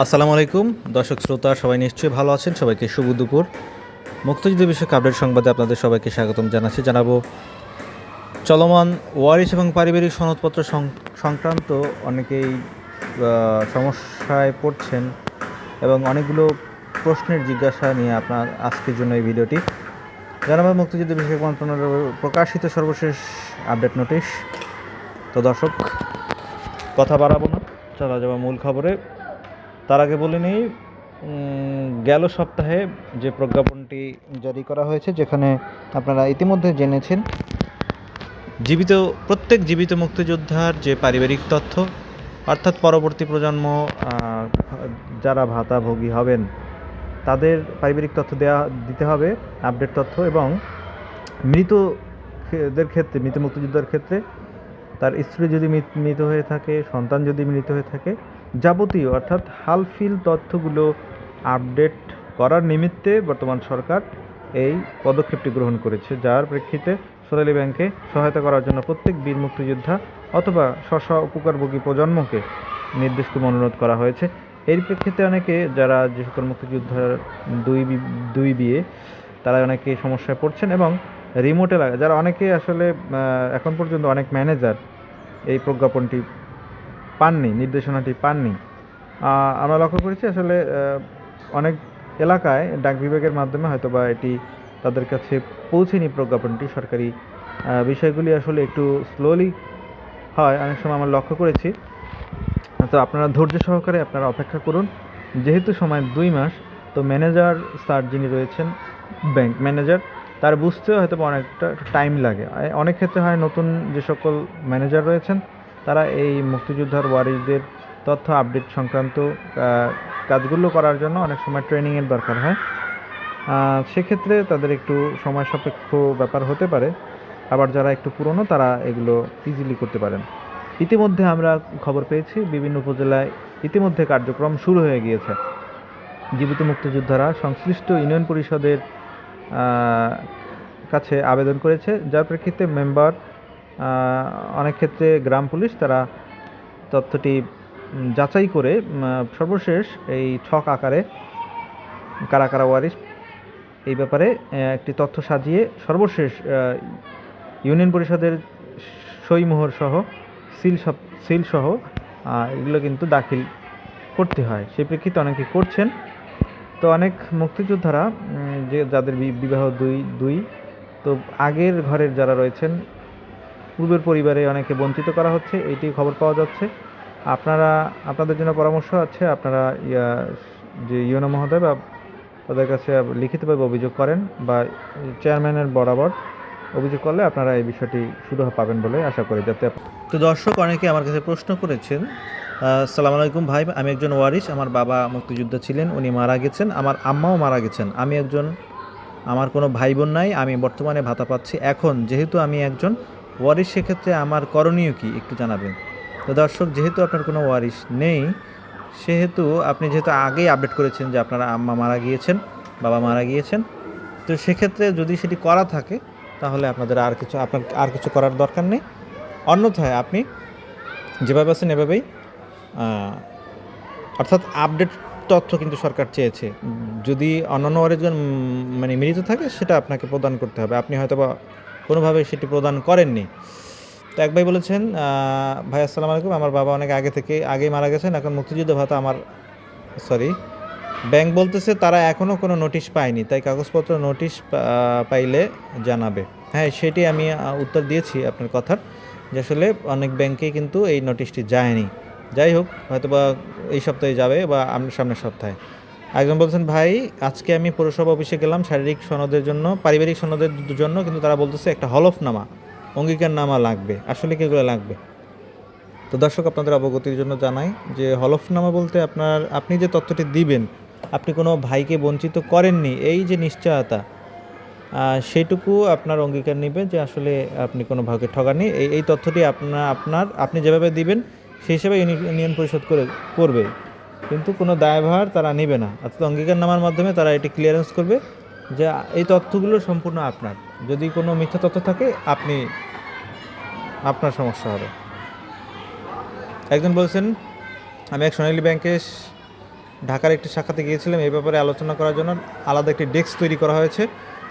আসসালামু আলাইকুম। দর্শক শ্রোতা, সবাই নিশ্চয়ই ভালো আছেন। সবাইকে শুভ দুপুর। মুক্তিযুদ্ধ বিষয়ক আপডেট সংবাদে আপনাদের সবাইকে স্বাগতম জানাচ্ছি। জানাব চলমান ওয়ারিশ এবং পারিবারিক সনদপত্র সংক্রান্ত অনেকেই সমস্যায় পড়ছেন এবং অনেকগুলো প্রশ্নের জিজ্ঞাসা নিয়ে আপনার আজকের জন্য এই ভিডিওটি। জানাব মুক্তিযুদ্ধ বিষয়ক মন্ত্রণালয়ের প্রকাশিত সর্বশেষ আপডেট নোটিশ। তো দর্শক, কথা বাড়াবো না। চলা যাব মূল খবরে। তার আগে বলে নিই গেল সপ্তাহে যে প্রজ্ঞাপনটি জারি করা হয়েছে, যেখানে আপনারা ইতিমধ্যে জেনেছেন, জীবিত, প্রত্যেক জীবিত মুক্তিযোদ্ধার যে পারিবারিক তথ্য, অর্থাৎ পরবর্তী প্রজন্ম যারা ভাতাভোগী হবেন, তাদের পারিবারিক তথ্য দেওয়া দিতে হবে, আপডেট তথ্য এবং মৃত খে- ক্ষেত্রে, মৃত মুক্তিযোদ্ধার ক্ষেত্রে, তার স্ত্রী যদি মৃত হয়ে থাকে, সন্তান যদি মৃত হয়ে থাকে যাবতীয়, অর্থাৎ হালফিল তথ্যগুলো আপডেট করার নিমিত্তে বর্তমান সরকার এই পদক্ষেপটি গ্রহণ করেছে। যার প্রেক্ষিতে সোনালী ব্যাংকে সহায়তা করার জন্য প্রত্যেক বীর মুক্তিযোদ্ধা অথবা স্ব উপকারভোগী প্রজন্মকে নির্দেশক্রমে অনুরোধ করা হয়েছে। এর প্রেক্ষিতে অনেকে যারা যে সকল মুক্তিযোদ্ধার দুই দুই বিয়ে তারা অনেকে সমস্যায় পড়ছেন এবং রিমোটে লাগা যারা অনেকে আসলে এখন পর্যন্ত অনেক ম্যানেজার এই প্রজ্ঞাপনটি পাননি, নির্দেশনাটি পাননি। আমরা লক্ষ্য করেছি আসলে অনেক এলাকায় ডাক বিভাগের মাধ্যমে হয়তো বা এটি তাদের কাছে পৌঁছেনি প্রজ্ঞাপনটি। সরকারি বিষয়গুলি আসলে একটু স্লোলি হয়, অনেক সময় আমরা লক্ষ্য করেছি। তো আপনারা ধৈর্য সহকারে আপনারা অপেক্ষা করুন। যেহেতু সময় দুই মাস, তো ম্যানেজার স্যার যিনি রয়েছেন, ব্যাংক ম্যানেজার, তার বুঝতেও হয়তো অনেকটা টাইম লাগে। অনেক ক্ষেত্রে হয় নতুন যে সকল ম্যানেজার রয়েছেন তারা এই মুক্তিযোদ্ধার ওয়ারিসদের তথ্য আপডেট সংক্রান্ত কাজগুলো করার জন্য অনেক সময় ট্রেনিংয়ের দরকার হয়। সেক্ষেত্রে তাদের একটু সময় সাপেক্ষ ব্যাপার হতে পারে। আবার যারা একটু পুরনো, তারা এগুলো ইজিলি করতে পারেন। ইতিমধ্যে আমরা খবর পেয়েছি, বিভিন্ন উপজেলায় ইতিমধ্যে কার্যক্রম শুরু হয়ে গিয়েছে। জীবিত মুক্তিযোদ্ধারা সংশ্লিষ্ট ইউনিয়ন পরিষদের কাছে আবেদন করেছে। যার প্রেক্ষিতে মেম্বার অনেক ক্ষেত্রে গ্রাম পুলিশ তারা তথ্যটি যাচাই করে সর্বশেষ এই ছক আকারে কারা কারা এই ব্যাপারে একটি তথ্য সাজিয়ে সর্বশেষ ইউনিয়ন পরিষদের সইমোহর সহ, সিল সিল সহ এগুলো কিন্তু দাখিল করতে হয়। সেই প্রেক্ষিতে অনেকে করছেন। তো অনেক মুক্তিযোদ্ধারা যে যাদের বিবাহ দুই দুই, তো আগের ঘরের যারা রয়েছেন পূর্বের পরিবারে অনেকে বঞ্চিত করা হচ্ছে এইটি খবর পাওয়া যাচ্ছে। আপনারা আপনাদের জন্য পরামর্শ আছে আপনারা ইয়া, যে ইউনো মহোদয় বা তাদের কাছে লিখিতভাবে অভিযোগ করেন বা চেয়ারম্যানের বরাবর অভিযোগ করলে আপনারা এই বিষয়টি সুরাহা পাবেন বলে আশা করি। যাতে তো দর্শক অনেকে আমার কাছে প্রশ্ন করেছেন সালাম আলাইকুম ভাই আমি একজন ওয়ারিশ আমার বাবা মুক্তিযোদ্ধা ছিলেন উনি মারা গেছেন আমার আম্মাও মারা গেছেন আমি একজন আমার কোনো ভাই বোন নাই আমি বর্তমানে ভাতা পাচ্ছি। এখন যেহেতু আমি একজন ওয়ারিশ সেক্ষেত্রে আমার করণীয় কি একটু জানাবেন? তো দর্শক, যেহেতু আপনার কোনো ওয়ারিশ নেই, সেহেতু আপনি যেহেতু আগেই আপডেট করেছেন যে আপনারা আম্মা মারা গিয়েছেন, বাবা মারা গিয়েছেন, তো সেক্ষেত্রে যদি সেটি করা থাকে, তাহলে আপনাদের আর কিছু, আপনার আর কিছু করার দরকার নেই। অন্যথায় আপনি যেভাবে আছেন এভাবেই অর্থাৎ আপডেট তথ্য কিন্তু সরকার চেয়েছে। যদি অন্যান্য অরিজন মানে মিলিত থাকে, সেটা আপনাকে প্রদান করতে হবে। আপনি হয়তো বা কোনোভাবে সেটি প্রদান করেননি। তো এক ভাই বলেছেন ভাই, আসসালামু আলাইকুম। আমার বাবা অনেক আগে থেকে, আগেই মারা গেছেন। এখন মুক্তিযুদ্ধ ভাতা আমার, সরি, ব্যাংক বলতেছে তারা এখনও কোনো নোটিশ পায়নি। তাই কাগজপত্র নোটিশ পাইলে জানাবে। হ্যাঁ সেটি আমি উত্তর দিয়েছি আপনার কথার যে আসলে অনেক ব্যাংকে কিন্তু এই নোটিশটি যায়নি। যাই হোক হয়তো বা এই সপ্তাহে যাবে বা আমরা সামনের সপ্তাহে। একজন বলছেন, ভাই, আজকে আমি পৌরসভা অফিসে গেলাম শারীরিক সনদের জন্য, পারিবারিক সনদের জন্য, কিন্তু তারা বলতেছে একটা হলফনামা অঙ্গীকারনামা লাগবে, আসলে কি এগুলো লাগবে? তো দর্শক, আপনাদের অবগতির জন্য জানাই যে হলফনামা বলতে আপনার, আপনি যে তথ্যটি দিবেন, আপনি কোনো ভাইকে বঞ্চিত করেননি, এই যে নিশ্চয়তা সেইটুকু আপনার অঙ্গীকার নেবে যে আসলে আপনি কোনো ভাগে ঠগাননি, এই এই তথ্যটি আপনার আপনার, আপনি যেভাবে দিবেন, সেই হিসেবে ইউনি- ইউনিয়ন পরিষদ করে, করবে। কিন্তু কোনো দায়ভার তারা নেবে না। অর্থাৎ অঙ্গীকার নামার মাধ্যমে তারা এটি ক্লিয়ারেন্স করবে যে এই তথ্যগুলো সম্পূর্ণ আপনার। যদি কোনো মিথ্যা তথ্য থাকে, আপনি আপনার সমস্যা হবে। একজন বলছেন, আমি এক সোনালী ব্যাংকে ঢাকার একটি শাখাতে গিয়েছিলাম। এই ব্যাপারে আলোচনা করার জন্য আলাদা একটি ডেস্ক তৈরি করা হয়েছে।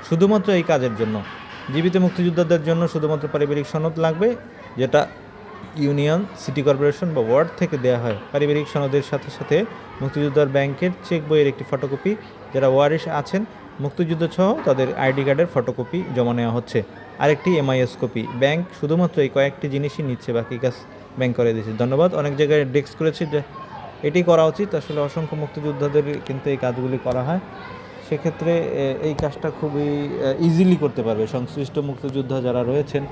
শুধুমাত্র এই কাজের জন্য। জীবিত মুক্তিযোদ্ধাদের জন্য শুধুমাত্র পারিবারিক সনদ লাগবে, যেটা ইউনিয়ন, সিটি কর্পোরেশন বা ওয়ার্ড থেকে দেওয়া হয়। পারিবারিক সনদের সাথে সাথে মুক্তিযোদ্ধার ব্যাংকের চেক বইয়ের একটি ফটোকপি, যারা ওয়ারিশ আছেন, মুক্তিযুদ্ধ সহ তাদের আইডি কার্ডের ফটোকপি জমা নেওয়া হচ্ছে। আরেকটি এমআইএস কপি ব্যাংক শুধুমাত্র এই কয়েকটি জিনিসই নিচ্ছে, বাকি কাজ ব্যাংক করে দিচ্ছে। ধন্যবাদ, অনেক জায়গায় ডেস্ক করেছি যে এটি করা উচিত। আসলে অসংখ্য মুক্তিযোদ্ধাদের কিন্তু এই কাজগুলি করা হয়। সেক্ষেত্রে এই কাজটা খুবই ইজিলি করতে পারবে। সংশ্লিষ্ট মুক্তিযোদ্ধা যারা রয়েছেন,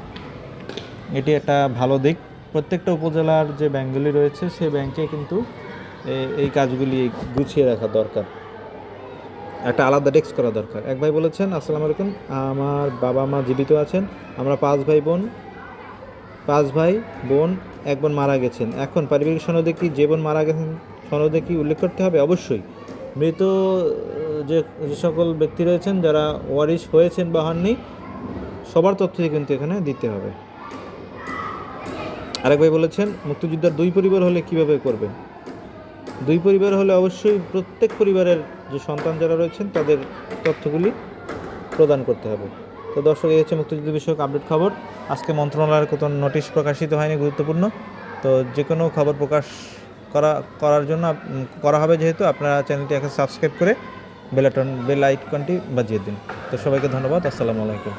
এটি একটা ভালো দিক। প্রত্যেকটা উপজেলার যে ব্যাঙ্কগুলি রয়েছে, সে ব্যাংকে কিন্তু এই কাজগুলি গুছিয়ে রাখা দরকার। একটা আলাদা ডেস্ক করা দরকার। এক ভাই বলেছেন, আসসালামু আলাইকুম, আমার বাবা মা জীবিত আছেন, আমরা পাঁচ ভাই বোন, পাঁচ ভাই বোন, এক বোন মারা গেছেন। এখন পারিবারিক সনদে কি যে বোন মারা গেছেন, সনদে কি উল্লেখ করতে হবে? অবশ্যই। মৃত, যে যে সকল ব্যক্তি রয়েছেন, যারা ওয়ারিশ হয়েছেন বা হননি, সবার তথ্যই কিন্তু এখানে দিতে হবে। আরেক ভাই বলেছেন, মুক্তিযোদ্ধার দুই পরিবার হলে কীভাবে করবেন দুই পরিবার হলে অবশ্যই প্রত্যেক পরিবারের যে সন্তান যারা রয়েছেন, তাদের তথ্যগুলি প্রদান করতে হবে। তো দর্শক, এই হচ্ছে মুক্তিযুদ্ধ বিষয়ক আপডেট খবর। আজকে মন্ত্রণালয়ের কোনো নোটিশ প্রকাশিত হয়নি, গুরুত্বপূর্ণ। তো যে কোনো খবর প্রকাশ করা, করার জন্য করা হবে যেহেতু, আপনারা চ্যানেলটি এখন সাবস্ক্রাইব করে বেলাটন, বেল আইকনটি বাজিয়ে দিন। তো সবাইকে ধন্যবাদ, আসসালামু আলাইকুম।